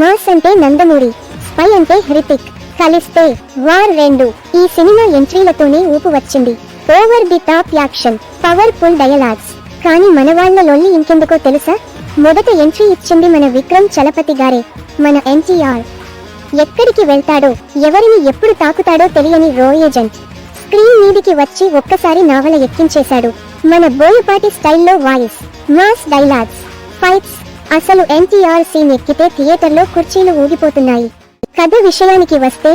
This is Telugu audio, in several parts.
మాస్ అంటే నందమూరి స్పై అంటే హృతిక్ కలిస్తే వార్ రెండు. ఈ సినిమా ఎంట్రీలతోనే ఊపు వచ్చింది. Over the top action powerful dialogues కానీ మన వాళ్ళ లొల్లి ఇంకెందుకో తెలుసా? మొదట ఎంట్రీ ఇచ్చింది మన విక్రమ్ చలపతి గారే మన ఎన్టీఆర్. ఎక్కడికి వెళ్తాడో ఎవరిని ఎప్పుడు తాకుతాడో తెలియని రో ఏజెంట్. స్క్రీన్ మీదికి వచ్చి ఒక్కసారి నావల ఎక్కించేశాడు. మన బోయపాటి స్టైల్లో వాయిస్ మాస్ డైలాగ్స్ ఫైట్స్ అసలు ఎన్టీఆర్ సీన్ ఎక్కితే థియేటర్లో కుర్చీలు ఊగిపోతున్నాయి. కథ విషయానికి వస్తే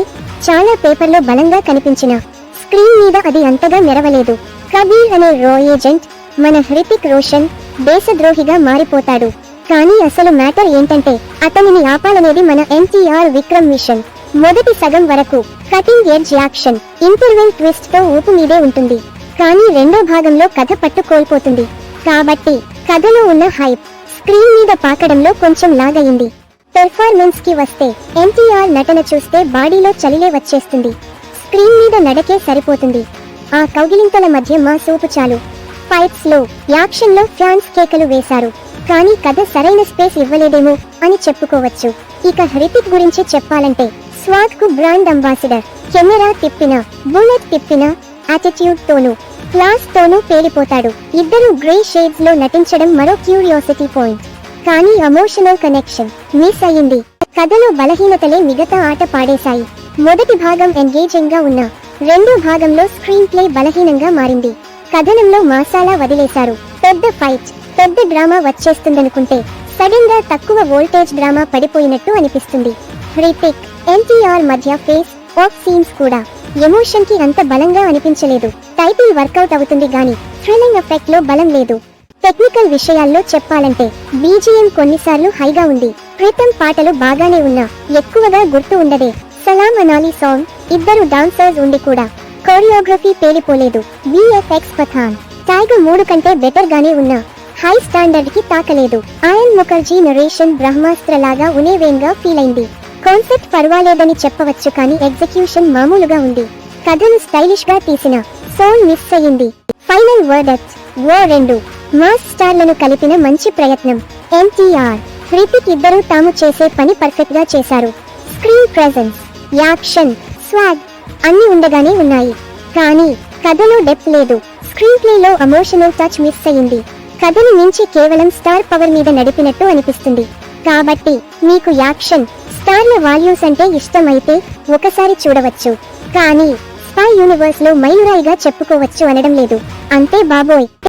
చాలా పేపర్లో బలంగా కనిపించిన స్క్రీన్ మీద అది అంతగా మెరవలేదు. కబీర్ అనే రో ఏజెంట్ మన హృతిక్ రోషన్ దేశద్రోహిగా మారిపోతాడు. కానీ అసలు మ్యాటర్ ఏంటంటే అతనిని ఆపాలనేది మన ఎన్టీఆర్ విక్రమ్ మిషన్. మొదటి సగం వరకు కటింగ్ ఎడ్జ్ యాక్షన్ ఇంటర్వెల్ ట్విస్ట్తో ఊపు మీదే ఉంటుంది. కానీ రెండో భాగంలో కథ పట్టు కోల్పోతుంది కాబట్టి కథలో ఉన్న హైప్. స్క్రీన్ మీద పాకడంలో కొంచెం లాగయింది. పెర్ఫార్మెన్స్కి వస్తే ఎన్టీఆర్ నటన చూస్తే బాడీలో చలిలే వచ్చేస్తుంది. స్క్రీన్ మీద నడకే సరిపోతుంది. ఆ కౌగిలింతల మధ్య మా సూపు చాలు. ఫైట్స్లో యాక్షన్లో ఫ్యాన్స్ కేకలు వేశారు. కానీ కథ సరైన స్పేస్ ఇవ్వలేదేమో అని చెప్పుకోవచ్చు. ఇక హృతిక్ గురించి చెప్పాలంటే స్వాగ్కు బ్రాండ్ అంబాసిడర్. కెమెరా తిప్పిన బుల్లెట్ తిప్పిన యాటిట్యూడ్ తోనూ. క్లాస్ తోనూ పేలిపోతాడు. ఇద్దరు గ్రే షేడ్స్లో నటించడం మరో క్యూరియాసిటీ పాయింట్. కానీ ఎమోషనల్ కనెక్షన్. మిస్ అయ్యింది. కథలో బలహీనతలే మిగతా ఆట పాడేశాయి. మొదటి భాగం ఎంగేజింగ్గా ఉన్న రెండో భాగంలో స్క్రీన్ ప్లే బలహీనంగా మారింది. కథనంలో మాసాలా వదిలేశారు. పెద్ద ఫైట్ పెద్ద డ్రామా వచ్చేస్తుందనుకుంటే సడన్గా తక్కువ వోల్టేజ్ డ్రామా పడిపోయినట్టు అనిపిస్తుంది. హృతిక్ ఎన్టీఆర్ మధ్య ఫేస్ ఆఫ్ సీన్స్ కూడా. ఎమోషన్కి అంత బలంగా అనిపించలేదు. టైటిల్ వర్కౌట్ అవుతుంది గాని థ్రిల్లింగ్ ఎఫెక్ట్లో బలం లేదు. టెక్నికల్ విషయాల్లో చెప్పాలంటే బీజిఎం కొన్నిసార్లు హైగా ఉంది. క్రితం పాటలు బాగానే ఉన్నా ఎక్కువగా గుర్తు ఉండదే. సలాం అనాలి సాంగ్ ఇద్దరు డాన్సర్స్ ఉండి కూడా కోరియోగ్రఫీ పేలిపోలేదు. విఎఫ్ఎక్స్ పథాన్ టైగర్ మూడు కంటే బెటర్ గానే ఉన్నా హై స్టాండర్డ్కి తాకలేదు. ఆయన్ ముఖర్జీ నరేషన్ బ్రహ్మాస్త్ర లాగా ఉనేవేంగా ఫీల్ అయింది. కాన్సెప్ట్ పర్వాలేదని చెప్పవచ్చు కానీ ఎగ్జిక్యూషన్ మామూలుగా ఉంది. కథను స్టైలిష్గా తీసిన సోల్ మిస్ అయ్యింది. ఫైనల్ వర్డక్ట్ ఓ రెండు. మాస్ స్టార్లను కలిపిన మంచి ప్రయత్నం. ఎన్టీఆర్ హృతిక్ ఇద్దరు తాము చేసే పని పర్ఫెక్ట్గా చేశారు. స్క్రీన్ ప్రెజెన్స్ యాక్షన్ స్వాగ్ అన్ని ఉండగానే ఉన్నాయి. కానీ కథలో డెప్త్ లేదు. స్క్రీన్ ప్లేలో ఎమోషనల్ టచ్ మిస్ అయ్యింది. కథను మించి కేవలం స్టార్ పవర్ మీద నడిపినట్టు అనిపిస్తుంది. కాబట్టి మీకు యాక్షన్ స్టార్ల వాల్యూస్ అంటే ఇష్టమైతే ఒకసారి చూడవచ్చు. కానీ స్పై యూనివర్స్లో మైలురాయిగా చెప్పుకోవచ్చు అనడం లేదు. అంతే బాబోయ్.